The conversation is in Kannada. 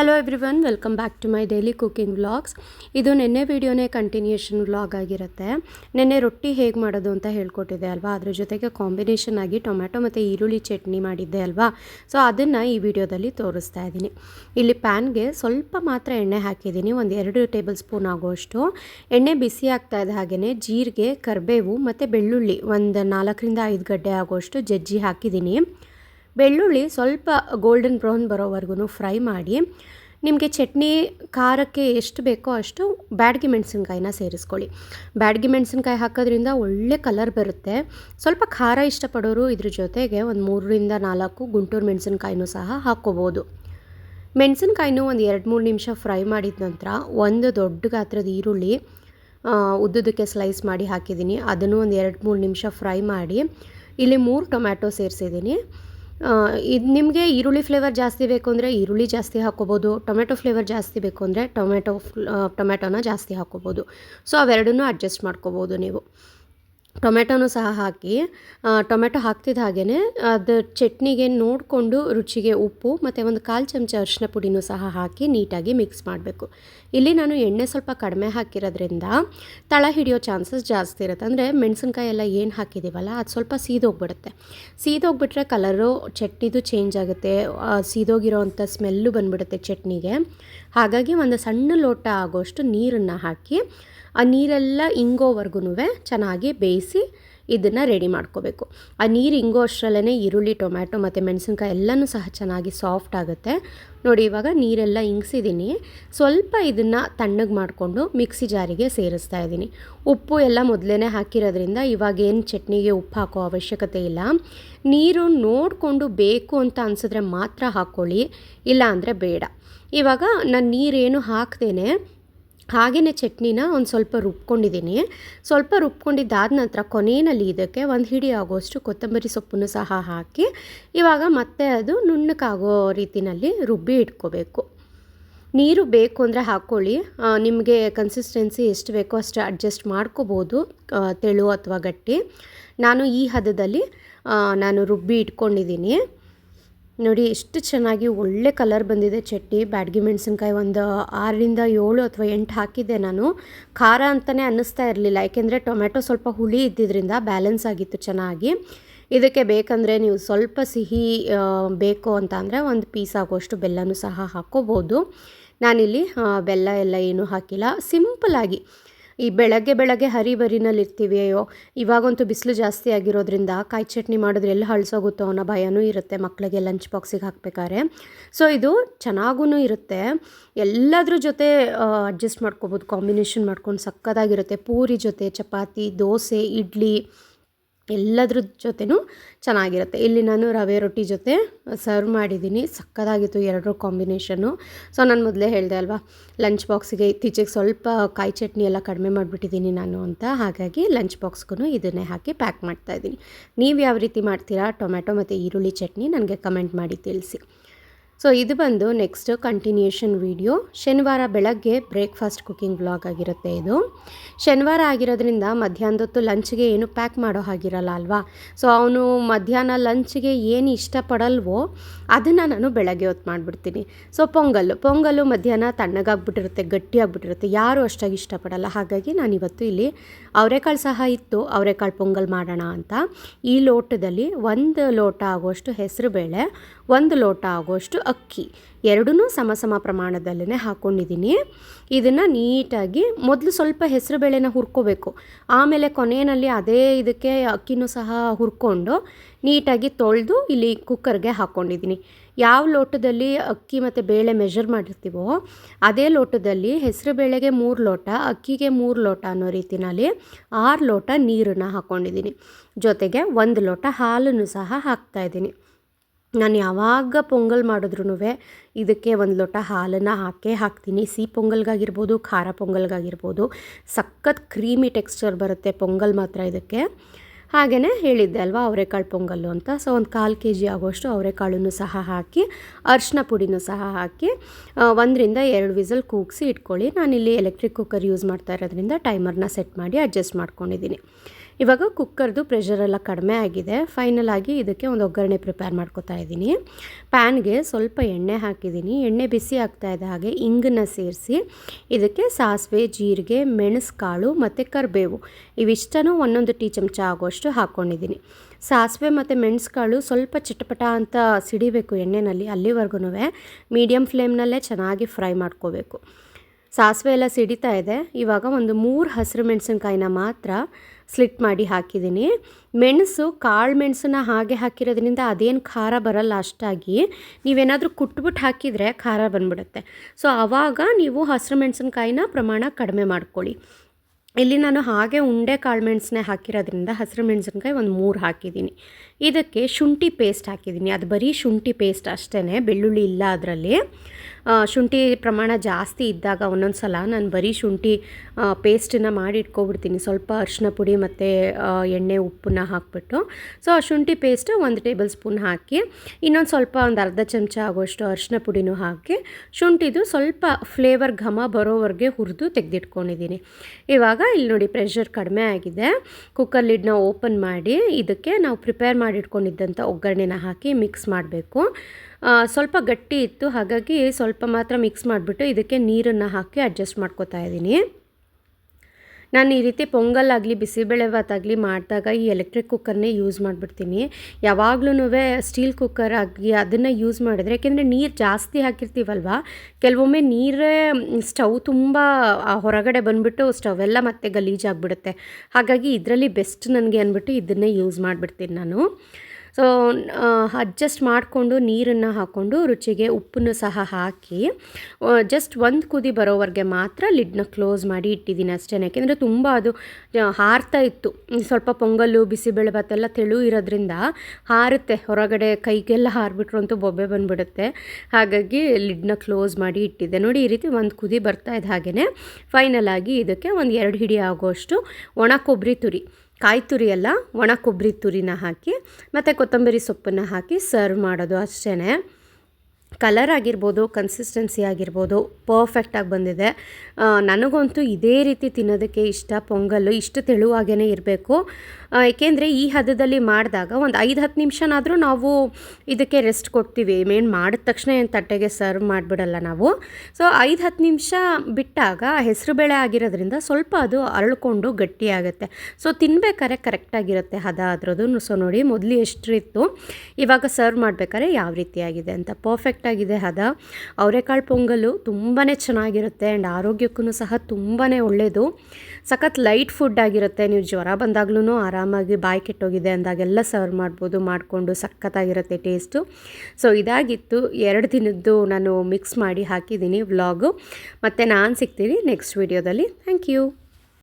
Hello everyone welcome back to my daily cooking vlogs ಇದು ನಿನ್ನೆ ವೀಡಿಯೋನೇ ಕಂಟಿನ್ಯೂಷನ್ ವ್ಲಾಗ್ ಆಗಿರುತ್ತೆ. ನಿನ್ನೆ ರೊಟ್ಟಿ ಹೇಗೆ ಮಾಡೋದು ಅಂತ ಹೇಳ್ಕೊಟ್ಟಿದ್ದೆ ಅಲ್ವಾ? ಅದ್ರ ಜೊತೆಗೆ ಕಾಂಬಿನೇಷನ್ ಆಗಿ ಟೊಮ್ಯಾಟೊ ಮತ್ತು ಈರುಳ್ಳಿ ಚಟ್ನಿ ಮಾಡಿದ್ದೆ ಅಲ್ವಾ? ಸೊ ಅದನ್ನು ಈ ವಿಡಿಯೋದಲ್ಲಿ ತೋರಿಸ್ತಾ ಇದ್ದೀನಿ. ಇಲ್ಲಿ ಪ್ಯಾನ್ಗೆ ಸ್ವಲ್ಪ ಮಾತ್ರ ಎಣ್ಣೆ ಹಾಕಿದ್ದೀನಿ. ಒಂದು ಎರಡು ಟೇಬಲ್ ಸ್ಪೂನ್ ಆಗೋಷ್ಟು. ಎಣ್ಣೆ ಬಿಸಿ ಆಗ್ತಾ ಇದೆ ಹಾಗೆಯೇ ಜೀರಿಗೆ, ಕರಿಬೇವು ಮತ್ತು ಬೆಳ್ಳುಳ್ಳಿ ಒಂದು ನಾಲ್ಕರಿಂದ ಐದು ಗಡ್ಡೆ ಆಗೋಷ್ಟು ಜಜ್ಜಿ ಹಾಕಿದ್ದೀನಿ. ಬೆಳ್ಳುಳ್ಳಿ ಸ್ವಲ್ಪ ಗೋಲ್ಡನ್ ಬ್ರೌನ್ ಬರೋವರೆಗೂ ಫ್ರೈ ಮಾಡಿ, ನಿಮಗೆ ಚಟ್ನಿ ಖಾರಕ್ಕೆ ಎಷ್ಟು ಬೇಕೋ ಅಷ್ಟು ಬ್ಯಾಡಗಿ ಮೆಣಸಿನ್ಕಾಯಿನ ಸೇರಿಸ್ಕೊಳ್ಳಿ. ಬ್ಯಾಡಗಿ ಮೆಣಸಿನ್ಕಾಯಿ ಹಾಕೋದ್ರಿಂದ ಒಳ್ಳೆ ಕಲರ್ ಬರುತ್ತೆ. ಸ್ವಲ್ಪ ಖಾರ ಇಷ್ಟಪಡೋರು ಇದ್ರ ಜೊತೆಗೆ ಒಂದು ಮೂರರಿಂದ ನಾಲ್ಕು ಗುಂಟೂರು ಮೆಣಸಿನ್ಕಾಯಿನೂ ಸಹ ಹಾಕ್ಕೋಬೋದು. ಮೆಣಸಿನ್ಕಾಯಿನೂ ಒಂದು ಎರಡು ಮೂರು ನಿಮಿಷ ಫ್ರೈ ಮಾಡಿದ ನಂತರ ಒಂದು ದೊಡ್ಡ ಗಾತ್ರದ ಈರುಳ್ಳಿ ಉದ್ದುದಕ್ಕೆ ಸ್ಲೈಸ್ ಮಾಡಿ ಹಾಕಿದ್ದೀನಿ. ಅದನ್ನು ಒಂದು ಎರಡು ಮೂರು ನಿಮಿಷ ಫ್ರೈ ಮಾಡಿ, ಇಲ್ಲಿ ಮೂರು ಟೊಮ್ಯಾಟೊ ಸೇರಿಸಿದ್ದೀನಿ. ಇದು ನಿಮಗೆ ಈರುಳ್ಳಿ ಫ್ಲೇವರ್ ಜಾಸ್ತಿ ಬೇಕು ಅಂದರೆ ಈರುಳ್ಳಿ ಜಾಸ್ತಿ ಹಾಕ್ಕೋಬೋದು, ಟೊಮೆಟೊ ಫ್ಲೇವರ್ ಜಾಸ್ತಿ ಬೇಕು ಅಂದರೆ ಟೊಮೆಟೊ ಟೊಮೆಟೊನ ಜಾಸ್ತಿ ಹಾಕ್ಕೋಬೋದು. ಸೊ ಅವೆರಡನ್ನೂ ಅಡ್ಜಸ್ಟ್ ಮಾಡ್ಕೋಬೋದು ನೀವು. ಟೊಮೆಟೊನೂ ಸಹ ಹಾಕಿ ಟೊಮೆಟೊ ಹಾಕ್ತಿದ್ದ ಹಾಗೇ ಅದು ಚಟ್ನಿಗೆ ನೋಡಿಕೊಂಡು ರುಚಿಗೆ ಉಪ್ಪು ಮತ್ತು ಒಂದು ಕಾಲು ಚಮಚ ಅರಿಶಿನ ಪುಡಿನೂ ಸಹ ಹಾಕಿ ನೀಟಾಗಿ ಮಿಕ್ಸ್ ಮಾಡಬೇಕು. ಇಲ್ಲಿ ನಾನು ಎಣ್ಣೆ ಸ್ವಲ್ಪ ಕಡಿಮೆ ಹಾಕಿರೋದ್ರಿಂದ ತಳ ಹಿಡಿಯೋ ಚಾನ್ಸಸ್ ಜಾಸ್ತಿ ಇರುತ್ತೆ. ಅಂದರೆ ಮೆಣಸಿನ್ಕಾಯಿ ಎಲ್ಲ ಏನು ಹಾಕಿದ್ದೀವಲ್ಲ ಅದು ಸ್ವಲ್ಪ ಸೀದೋಗ್ಬಿಡುತ್ತೆ. ಸೀದೋಗ್ಬಿಟ್ರೆ ಕಲರು ಚಟ್ನಿದು ಚೇಂಜ್ ಆಗುತ್ತೆ. ಸೀದೋಗಿರೋ ಅಂಥ ಸ್ಮೆಲ್ಲು ಬಂದುಬಿಡುತ್ತೆ ಚಟ್ನಿಗೆ. ಹಾಗಾಗಿ ಒಂದು ಸಣ್ಣ ಲೋಟ ಆಗೋಷ್ಟು ನೀರನ್ನು ಹಾಕಿ, ಆ ನೀರೆಲ್ಲ ಇಂಗೋವರೆಗೂ ಚೆನ್ನಾಗಿ ಬೇಯಿಸಿ ಇದನ್ನು ರೆಡಿ ಮಾಡ್ಕೋಬೇಕು. ಆ ನೀರು ಇಂಗೋ ಅಷ್ಟರಲ್ಲೇ ಈರುಳ್ಳಿ, ಟೊಮ್ಯಾಟೊ ಮತ್ತು ಮೆಣಸಿನ್ಕಾಯಿ ಎಲ್ಲನೂ ಸಹ ಚೆನ್ನಾಗಿ ಸಾಫ್ಟ್ ಆಗುತ್ತೆ. ನೋಡಿ, ಇವಾಗ ನೀರೆಲ್ಲ ಇಂಗಿಸಿದ್ದೀನಿ. ಸ್ವಲ್ಪ ಇದನ್ನು ತಣ್ಣಗೆ ಮಾಡಿಕೊಂಡು ಮಿಕ್ಸಿ ಜಾರಿಗೆ ಸೇರಿಸ್ತಾ ಇದ್ದೀನಿ. ಉಪ್ಪು ಎಲ್ಲ ಮೊದಲೇ ಹಾಕಿರೋದ್ರಿಂದ ಇವಾಗ ಏನು ಚಟ್ನಿಗೆ ಉಪ್ಪು ಹಾಕೋ ಅವಶ್ಯಕತೆ ಇಲ್ಲ. ನೀರು ನೋಡಿಕೊಂಡು ಬೇಕು ಅಂತ ಅನಿಸಿದ್ರೆ ಮಾತ್ರ ಹಾಕ್ಕೊಳ್ಳಿ ಇಲ್ಲ ಅಂದರೆ ಬೇಡ. ಇವಾಗ ನಾನು ನೀರೇನು ಹಾಕ್ದೇನೆ ಹಾಗೆಯೇ ಚಟ್ನಿನ ಒಂದು ಸ್ವಲ್ಪ ರುಬ್ಕೊಂಡಿದ್ದೀನಿ. ಸ್ವಲ್ಪ ರುಬ್ಕೊಂಡಿದ್ದಾದ ನಂತರ ಕೊನೆಯಲ್ಲಿ ಇದಕ್ಕೆ ಒಂದು ಹಿಡಿ ಆಗೋಷ್ಟು ಕೊತ್ತಂಬರಿ ಸೊಪ್ಪನ್ನು ಸಹ ಹಾಕಿ, ಇವಾಗ ಮತ್ತೆ ಅದು ನುಣ್ಣಕ್ಕಾಗೋ ರೀತಿಯಲ್ಲಿ ರುಬ್ಬಿ ಇಟ್ಕೋಬೇಕು. ನೀರು ಬೇಕು ಅಂದರೆ ಹಾಕ್ಕೊಳ್ಳಿ ನಿಮಗೆ ಕನ್ಸಿಸ್ಟೆನ್ಸಿ ಎಷ್ಟು ಬೇಕೋ ಅಷ್ಟು ಅಡ್ಜಸ್ಟ್ ಮಾಡ್ಕೋಬೋದು ತೆಳು ಅಥವಾ ಗಟ್ಟಿ. ನಾನು ಈ ಹದದಲ್ಲಿ ನಾನು ರುಬ್ಬಿ ಇಟ್ಕೊಂಡಿದ್ದೀನಿ. ನೋಡಿ, ಎಷ್ಟು ಚೆನ್ನಾಗಿ ಒಳ್ಳೆ ಕಲರ್ ಬಂದಿದೆ ಚಟ್ನಿ. ಬ್ಯಾಡ್ಗಿ ಮೆಣಸಿನ್ಕಾಯಿ ಒಂದು ಆರರಿಂದ ಏಳು ಅಥವಾ ಎಂಟು ಹಾಕಿದ್ದೆ ನಾನು. ಖಾರ ಅಂತಲೇ ಅನ್ನಿಸ್ತಾ ಇರಲಿಲ್ಲ. ಯಾಕೆಂದರೆ ಟೊಮೆಟೊ ಸ್ವಲ್ಪ ಹುಳಿ ಇದ್ದಿದ್ದರಿಂದ ಬ್ಯಾಲೆನ್ಸ್ ಆಗಿತ್ತು ಚೆನ್ನಾಗಿ. ಇದಕ್ಕೆ ಬೇಕಂದರೆ ನೀವು ಸ್ವಲ್ಪ ಸಿಹಿ ಬೇಕು ಅಂತ ಅಂದರೆ ಒಂದು ಪೀಸ್ ಆಗೋಷ್ಟು ಬೆಲ್ಲನೂ ಸಹ ಹಾಕ್ಕೋಬೋದು ನಾನಿಲ್ಲಿ ಬೆಲ್ಲ ಎಲ್ಲ ಏನೂ ಹಾಕಿಲ್ಲ. ಸಿಂಪಲಾಗಿ ಈ ಬೆಳಗ್ಗೆ ಬೆಳಗ್ಗೆ ಹರಿಬರಿನಲ್ಲಿರ್ತೀವಿ ಅಯ್ಯೋ ಇವಾಗಂತೂ ಬಿಸಿಲು ಜಾಸ್ತಿ ಆಗಿರೋದ್ರಿಂದ ಕಾಯಿ ಚಟ್ನಿ ಮಾಡಿದ್ರೆ ಎಲ್ಲಿ ಹಳ್ಸೋಗುತ್ತೋ ಅನ್ನೋ ಭಯನೂ ಇರುತ್ತೆ ಮಕ್ಕಳಿಗೆ ಲಂಚ್ ಬಾಕ್ಸಿಗೆ ಹಾಕ್ಬೇಕಾದ್ರೆ. ಸೊ ಇದು ಚೆನ್ನಾಗೂ ಇರುತ್ತೆ. ಎಲ್ಲದ್ರ ಜೊತೆ ಅಡ್ಜಸ್ಟ್ ಮಾಡ್ಕೋಬೋದು, ಕಾಂಬಿನೇಷನ್ ಮಾಡ್ಕೊಂಡು ಸಕ್ಕದಾಗಿರುತ್ತೆ ಪೂರಿ ಜೊತೆ, ಚಪಾತಿ, ದೋಸೆ, ಇಡ್ಲಿ ಎಲ್ಲದ್ರ ಜೊತೆನೂ ಚೆನ್ನಾಗಿರುತ್ತೆ. ಇಲ್ಲಿ ನಾನು ರವೆ ರೊಟ್ಟಿ ಜೊತೆ ಸರ್ವ್ ಮಾಡಿದ್ದೀನಿ. ಸಕ್ಕದಾಗಿತ್ತು ಎರಡರ ಕಾಂಬಿನೇಷನ್ನು ಸೊ ನಾನು ಮೊದಲೇ ಹೇಳಿದೆ ಅಲ್ವಾ ಲಂಚ್ ಬಾಕ್ಸಿಗೆ ಇತ್ತೀಚೆಗೆ ಸ್ವಲ್ಪ ಕಾಯಿ ಚಟ್ನಿ ಎಲ್ಲ ಕಡಿಮೆ ಮಾಡಿಬಿಟ್ಟಿದ್ದೀನಿ ನಾನು ಅಂತ. ಹಾಗಾಗಿ ಲಂಚ್ ಬಾಕ್ಸ್ಗೂ ಇದನ್ನೇ ಹಾಕಿ ಪ್ಯಾಕ್ ಮಾಡ್ತಾಯಿದ್ದೀನಿ ನೀವು ಯಾವ ರೀತಿ ಮಾಡ್ತೀರಾ ಟೊಮೆಟೊ ಮತ್ತು ಈರುಳ್ಳಿ ಚಟ್ನಿ ನನಗೆ ಕಮೆಂಟ್ ಮಾಡಿ ತಿಳಿಸಿ. ಸೊ ಇದು ಬಂದು ನೆಕ್ಸ್ಟ್ ಕಂಟಿನ್ಯೂಷನ್ ವಿಡಿಯೋ ಶನಿವಾರ ಬೆಳಗ್ಗೆ ಬ್ರೇಕ್ಫಾಸ್ಟ್ ಕುಕಿಂಗ್ ಬ್ಲಾಗ್ ಆಗಿರುತ್ತೆ ಇದು. ಶನಿವಾರ ಆಗಿರೋದ್ರಿಂದ ಮಧ್ಯಾಹ್ನದೊತ್ತು ಲಂಚ್ಗೆ ಏನು ಪ್ಯಾಕ್ ಮಾಡೋ ಹಾಗಿರಲ್ಲ ಅಲ್ವಾ? ಸೊ ಅವನು ಮಧ್ಯಾಹ್ನ ಲಂಚ್ಗೆ ಏನು ಇಷ್ಟಪಡಲ್ವೋ ಅದನ್ನು ನಾನು ಬೆಳಗ್ಗೆ ಹೊತ್ತು ಮಾಡಿಬಿಡ್ತೀನಿ. ಸೊ ಪೊಂಗಲ್ಲು. ಪೊಂಗಲ್ಲು ಮಧ್ಯಾಹ್ನ ತಣ್ಣಗಾಗ್ಬಿಟ್ಟಿರುತ್ತೆ, ಗಟ್ಟಿಯಾಗ್ಬಿಟ್ಟಿರುತ್ತೆ. ಯಾರೂ ಅಷ್ಟಾಗಿ ಇಷ್ಟಪಡಲ್ಲ. ಹಾಗಾಗಿ ನಾನು ಇವತ್ತು ಇಲ್ಲಿ ಅವರೆಕಾಳು ಸಹ ಇತ್ತು, ಅವರೆಕಾಳು ಪೊಂಗಲ್ ಮಾಡೋಣ ಅಂತ. ಈ ಲೋಟದಲ್ಲಿ ಒಂದು ಲೋಟ ಆಗುವಷ್ಟು ಹೆಸರುಬೇಳೆ ಒಂದು ಲೋಟ ಆಗೋಷ್ಟು ಅಕ್ಕಿ. ಎರಡೂ ಸಮ ಸಮ ಪ್ರಮಾಣದಲ್ಲೇ ಹಾಕ್ಕೊಂಡಿದ್ದೀನಿ ಇದನ್ನು ನೀಟಾಗಿ ಮೊದಲು ಸ್ವಲ್ಪ ಹೆಸರು ಬೇಳೆನ ಹುರ್ಕೋಬೇಕು. ಆಮೇಲೆ ಕೊನೆಯಲ್ಲಿ ಅದೇ ಇದಕ್ಕೆ ಅಕ್ಕಿನೂ ಸಹ ಹುರ್ಕೊಂಡು ನೀಟಾಗಿ ತೊಳೆದು ಇಲ್ಲಿ ಕುಕ್ಕರ್ಗೆ ಹಾಕ್ಕೊಂಡಿದ್ದೀನಿ ಯಾವ ಲೋಟದಲ್ಲಿ ಅಕ್ಕಿ ಮತ್ತು ಬೇಳೆ ಮೆಷರ್ ಮಾಡಿರ್ತೀವೋ ಅದೇ ಲೋಟದಲ್ಲಿ ಹೆಸರು ಬೇಳೆಗೆ ಮೂರು ಲೋಟ, ಅಕ್ಕಿಗೆ ಮೂರು ಲೋಟ ಅನ್ನೋ ರೀತಿಯಲ್ಲಿ ಆರು ಲೋಟ ನೀರನ್ನು ಹಾಕ್ಕೊಂಡಿದ್ದೀನಿ ಜೊತೆಗೆ ಒಂದು ಲೋಟ ಹಾಲನ್ನು ಸಹ ಹಾಕ್ತಾಯಿದ್ದೀನಿ ನಾನು ಯಾವಾಗ ಪೊಂಗಲ್ ಮಾಡಿದ್ರೂ ಇದಕ್ಕೆ ಒಂದು ಲೋಟ ಹಾಲನ್ನು ಹಾಕೇ ಹಾಕ್ತೀನಿ. ಸಿಹಿ ಪೊಂಗಲ್ಗಾಗಿರ್ಬೋದು, ಖಾರ ಪೊಂಗಲ್ಗಾಗಿರ್ಬೋದು, ಸಖತ್ ಕ್ರೀಮಿ ಟೆಕ್ಸ್ಚರ್ ಬರುತ್ತೆ ಪೊಂಗಲ್ ಮಾತ್ರ ಇದಕ್ಕೆ. ಹಾಗೆಯೇ ಹೇಳಿದ್ದೆ ಅಲ್ವಾ, ಅವರೆಕಾಳು ಪೊಂಗಲ್ಲು ಅಂತ. ಸೊ, ಒಂದು ಕಾಲು ಕೆ ಜಿ ಆಗೋಷ್ಟು ಅವರೆಕಾಳನ್ನು ಸಹ ಹಾಕಿ ಅರಿಶಿನ ಪುಡಿನೂ ಸಹ ಹಾಕಿ ಒಂದರಿಂದ ಎರಡು ವಿಸಲ್ ಕೂಗಿಸಿ ಇಟ್ಕೊಳ್ಳಿ. ನಾನಿಲ್ಲಿ ಎಲೆಕ್ಟ್ರಿಕ್ ಕುಕ್ಕರ್ ಯೂಸ್ ಮಾಡ್ತಾ ಇರೋದ್ರಿಂದ ಟೈಮರ್ನ ಸೆಟ್ ಮಾಡಿ ಅಡ್ಜಸ್ಟ್ ಮಾಡ್ಕೊಂಡಿದ್ದೀನಿ. ಇವಾಗ ಕುಕ್ಕರ್ದು ಪ್ರೆಷರೆಲ್ಲ ಕಡಿಮೆ ಆಗಿದೆ. ಫೈನಲ್ ಆಗಿ ಇದಕ್ಕೆ ಒಂದು ಒಗ್ಗರಣೆ ಪ್ರಿಪೇರ್ ಮಾಡ್ಕೋತಾ ಇದ್ದೀನಿ. ಪ್ಯಾನ್ಗೆ ಸ್ವಲ್ಪ ಎಣ್ಣೆ ಹಾಕಿದ್ದೀನಿ. ಎಣ್ಣೆ ಬಿಸಿ ಆಗ್ತಾ ಇದೆ ಹಾಗೆ ಇಂಗನ್ನ ಸೇರಿಸಿ ಇದಕ್ಕೆ ಸಾಸಿವೆ, ಜೀರಿಗೆ, ಮೆಣಸುಕಾಳು ಮತ್ತು ಕರಿಬೇವು ಇವಿಷ್ಟನೂ ಒಂದೊಂದು ಟೀ ಚಮಚ ಆಗುವಷ್ಟು ಹಾಕ್ಕೊಂಡಿದ್ದೀನಿ ಸಾಸಿವೆ ಮತ್ತು ಮೆಣಸುಕಾಳು ಸ್ವಲ್ಪ ಚಿಟಪಟ ಅಂತ ಸಿಡಿಬೇಕು ಎಣ್ಣೆಯಲ್ಲಿ ಅಲ್ಲಿವರೆಗೂ ಮೀಡಿಯಮ್ ಫ್ಲೇಮ್ನಲ್ಲೇ ಚೆನ್ನಾಗಿ ಫ್ರೈ ಮಾಡ್ಕೋಬೇಕು. ಸಾಸಿವೆ ಎಲ್ಲ ಸಿಡಿತಾ ಇದೆ. ಇವಾಗ ಒಂದು ಮೂರು ಹಸಿರು ಮೆಣಸಿನ್ಕಾಯಿನ ಮಾತ್ರ ಸ್ಲಿಟ್ ಮಾಡಿ ಹಾಕಿದ್ದೀನಿ. ಮೆಣಸು, ಕಾಳು ಮೆಣಸನ್ನ ಹಾಗೆ ಹಾಕಿರೋದ್ರಿಂದ ಅದೇನು ಖಾರ ಬರಲ್ಲ ಅಷ್ಟಾಗಿ. ನೀವೇನಾದರೂ ಕುಟ್ಬಿಟ್ಟು ಹಾಕಿದರೆ ಖಾರ ಬಂದ್ಬಿಡುತ್ತೆ. ಸೊ ಆವಾಗ ನೀವು ಹಸಿರು ಮೆಣಸಿನ್ಕಾಯಿನ ಪ್ರಮಾಣ ಕಡಿಮೆ ಮಾಡ್ಕೊಳ್ಳಿ. ಇಲ್ಲಿ ನಾನು ಹಾಗೆ ಉಂಡೆ ಕಾಳು ಮೆಣಸನ್ನೇ ಹಾಕಿರೋದ್ರಿಂದ ಹಸಿರು ಮೆಣಸಿನ್ಕಾಯಿ ಒಂದು ಮೂರು ಹಾಕಿದ್ದೀನಿ. ಇದಕ್ಕೆ ಶುಂಠಿ ಪೇಸ್ಟ್ ಹಾಕಿದ್ದೀನಿ. ಅದು ಬರೀ ಶುಂಠಿ ಪೇಸ್ಟ್ ಅಷ್ಟೇ ಬೆಳ್ಳುಳ್ಳಿ ಇಲ್ಲ ಅದರಲ್ಲಿ. ಶುಂಠಿ ಪ್ರಮಾಣ ಜಾಸ್ತಿ ಇದ್ದಾಗ ಒಂದೊಂದು ಸಲ ನಾನು ಬರೀ ಶುಂಠಿ ಪೇಸ್ಟನ್ನ ಮಾಡಿ ಇಟ್ಕೊಬಿಡ್ತೀನಿ. ಸ್ವಲ್ಪ ಅರಿಶಿನ ಪುಡಿ ಮತ್ತು ಎಣ್ಣೆ, ಉಪ್ಪನ್ನ ಹಾಕ್ಬಿಟ್ಟು. ಸೊ ಆ ಶುಂಠಿ ಪೇಸ್ಟ್ ಒಂದು ಟೇಬಲ್ ಸ್ಪೂನ್ ಹಾಕಿ, ಇನ್ನೊಂದು ಸ್ವಲ್ಪ ಒಂದು ಅರ್ಧ ಚಮಚ ಆಗೋಷ್ಟು ಅರಿಶಿನ ಪುಡಿನೂ ಹಾಕಿ, ಶುಂಠಿದು ಸ್ವಲ್ಪ ಫ್ಲೇವರ್ ಘಮ ಬರೋವರೆಗೆ ಹುರಿದು ತೆಗೆದಿಟ್ಕೊಂಡಿದ್ದೀನಿ. ಇವಾಗ ಇಲ್ಲಿ ನೋಡಿ ಪ್ರೆಷರ್ ಕಡಿಮೆ ಆಗಿದೆ. ಕುಕ್ಕರ್ ಲಿಡ್ನ ಓಪನ್ ಮಾಡಿ, ಇದಕ್ಕೆ ನಾವು ಪ್ರಿಪೇರ್ ಮಾಡಿಟ್ಕೊಂಡಿದ್ದಂಥ ಒಗ್ಗರಣೆನ ಹಾಕಿ ಮಿಕ್ಸ್ ಮಾಡಬೇಕು. ಸ್ವಲ್ಪ ಗಟ್ಟಿ ಇತ್ತು, ಹಾಗಾಗಿ ಸ್ವಲ್ಪ ಮಾತ್ರ ಮಿಕ್ಸ್ ಮಾಡಿಬಿಟ್ಟು ಇದಕ್ಕೆ ನೀರನ್ನು ಹಾಕಿ ಅಡ್ಜಸ್ಟ್ ಮಾಡ್ಕೋತಾ ಇದ್ದೀನಿ. ನಾನು ಈ ರೀತಿ ಪೊಂಗಲ್ ಪೊಂಗಲ್ಲಾಗಲಿ ಬಿಸಿಬೇಳೆಭಾತಾಗಲಿ ಮಾಡಿದಾಗ ಈ ಎಲೆಕ್ಟ್ರಿಕ್ ಕುಕ್ಕರ್ನೇ ಯೂಸ್ ಮಾಡಿಬಿಡ್ತೀನಿ. ಯಾವಾಗ್ಲೂ ಸ್ಟೀಲ್ ಕುಕ್ಕರ್ ಆಗಿ ಅದನ್ನು ಯೂಸ್ ಮಾಡಿದ್ರೆ, ಯಾಕೆಂದರೆ ನೀರು ಜಾಸ್ತಿ ಹಾಕಿರ್ತೀವಲ್ವ? ಕೆಲವೊಮ್ಮೆ ನೀರೇ ಸ್ಟವ್ ತುಂಬ ಹೊರಗಡೆ ಬಂದುಬಿಟ್ಟು ಸ್ಟವ್ ಎಲ್ಲ ಮತ್ತೆ ಗಲೀಜಾಗಿಬಿಡುತ್ತೆ. ಹಾಗಾಗಿ ಇದರಲ್ಲಿ ಬೆಸ್ಟ್ ನನಗೆ ಅಂದ್ಬಿಟ್ಟು ಇದನ್ನೇ ಯೂಸ್ ಮಾಡಿಬಿಡ್ತೀನಿ ನಾನು. ಸೊ ಅಡ್ಜಸ್ಟ್ ಮಾಡಿಕೊಂಡು ನೀರನ್ನು ಹಾಕ್ಕೊಂಡು ರುಚಿಗೆ ಉಪ್ಪನ್ನು ಸಹ ಹಾಕಿ ಜಸ್ಟ್ ಒಂದು ಕುದಿ ಬರೋವರೆಗೆ ಮಾತ್ರ ಲಿಡ್ನ ಕ್ಲೋಸ್ ಮಾಡಿ ಇಟ್ಟಿದ್ದೀನಿ ಅಷ್ಟೇ. ಯಾಕೆಂದರೆ ತುಂಬ ಅದು ಹಾರ್ತಾ ಇತ್ತು. ಸ್ವಲ್ಪ ಪೊಂಗಲ್ಲು ಬಿಸಿಬೇಳೆ ಭಾತೆಲ್ಲ ತೆಳು ಇರೋದ್ರಿಂದ ಹಾರುತ್ತೆ. ಹೊರಗಡೆ ಕೈಗೆಲ್ಲ ಹಾರಿಬಿಟ್ರು ಅಂತೂ ಬೊಬ್ಬೆ ಬಂದುಬಿಡುತ್ತೆ. ಹಾಗಾಗಿ ಲಿಡ್ನ ಕ್ಲೋಸ್ ಮಾಡಿ ಇಟ್ಟಿದ್ದೆ. ನೋಡಿ, ಈ ರೀತಿ ಒಂದು ಕುದಿ ಬರ್ತಾ ಇದ್ದ ಹಾಗೆಯೇ ಫೈನಲ್ ಆಗಿ ಇದಕ್ಕೆ ಒಂದು ಎರಡು ಹಿಡಿ ಆಗೋಷ್ಟು ಒಣ ಕೊಬ್ಬರಿ ತುರಿ. ಕಾಯಿ ತುರಿ ಎಲ್ಲ ಒಣ ಕೊಬ್ಬರಿ ತುರಿನ ಹಾಕಿ, ಮತ್ತು ಕೊತ್ತಂಬರಿ ಸೊಪ್ಪನ್ನು ಹಾಕಿ ಸರ್ವ್ ಮಾಡೋದು ಅಷ್ಟೇ ಕಲರ್ ಆಗಿರ್ಬೋದು ಕನ್ಸಿಸ್ಟೆನ್ಸಿ ಆಗಿರ್ಬೋದು ಪರ್ಫೆಕ್ಟಾಗಿ ಬಂದಿದೆ. ನನಗಂತೂ ಇದೇ ರೀತಿ ತಿನ್ನೋದಕ್ಕೆ ಇಷ್ಟ, ಪೊಂಗಲ್ಲು ಇಷ್ಟು ತೆಳುವಾಗೇ ಇರಬೇಕು. ಏಕೆಂದರೆ ಈ ಹದದಲ್ಲಿ ಮಾಡಿದಾಗ ಒಂದು ಐದು ಹತ್ತು ನಿಮಿಷನಾದರೂ ನಾವು ಇದಕ್ಕೆ ರೆಸ್ಟ್ ಕೊಡ್ತೀವಿ. ಮೇನ್ ಮಾಡಿದ ತಕ್ಷಣ ಏನು ತಟ್ಟೆಗೆ ಸರ್ವ್ ಮಾಡಿಬಿಡಲ್ಲ ನಾವು. ಸೊ ಐದು ಹತ್ತು ನಿಮಿಷ ಬಿಟ್ಟಾಗ ಹೆಸರುಬೇಳೆ ಆಗಿರೋದ್ರಿಂದ ಸ್ವಲ್ಪ ಅದು ಅರಳ್ಕೊಂಡು ಗಟ್ಟಿಯಾಗುತ್ತೆ. ಸೊ ತಿನ್ಬೇಕಾದ್ರೆ ಕರೆಕ್ಟಾಗಿರುತ್ತೆ ಹದ ಅದ್ರದ್ದು ಸೊ ನೋಡಿ ಮೊದಲು ಎಷ್ಟು ಇತ್ತು ಇವಾಗ ಸರ್ವ್ ಮಾಡಬೇಕಾದ್ರೆ ಯಾವ ರೀತಿಯಾಗಿದೆ ಅಂತ. ಪರ್ಫೆಕ್ಟಾಗಿದೆ ಹದ. ಅವರೆಕಾಳು ಪೊಂಗಲು ತುಂಬಾ ಚೆನ್ನಾಗಿರುತ್ತೆ ಆ್ಯಂಡ್ ಆರೋಗ್ಯಕ್ಕೂ ಸಹ ತುಂಬಾ ಒಳ್ಳೆಯದು ಸಖತ್ ಲೈಟ್ ಫುಡ್ ಆಗಿರುತ್ತೆ. ನೀವು ಜ್ವರ ಬಂದಾಗ್ಲೂ ಆರಾಮಾಗಿ ಬಾಯಿ ಕೆಟ್ಟೋಗಿದೆ ಅಂದಾಗೆಲ್ಲ ಸರ್ವ್ ಮಾಡ್ಬೋದು, ಮಾಡಿಕೊಂಡು ಸಖತ್ತಾಗಿರುತ್ತೆ ಟೇಸ್ಟು ಸೊ ಇದಾಗಿತ್ತು ಎರಡು ದಿನದ್ದು ನಾನು ಮಿಕ್ಸ್ ಮಾಡಿ ಹಾಕಿದ್ದೀನಿ ವ್ಲಾಗು ಮತ್ತು ನಾನು ಸಿಗ್ತೀನಿ ನೆಕ್ಸ್ಟ್ ವೀಡಿಯೋದಲ್ಲಿ ಥ್ಯಾಂಕ್ ಯು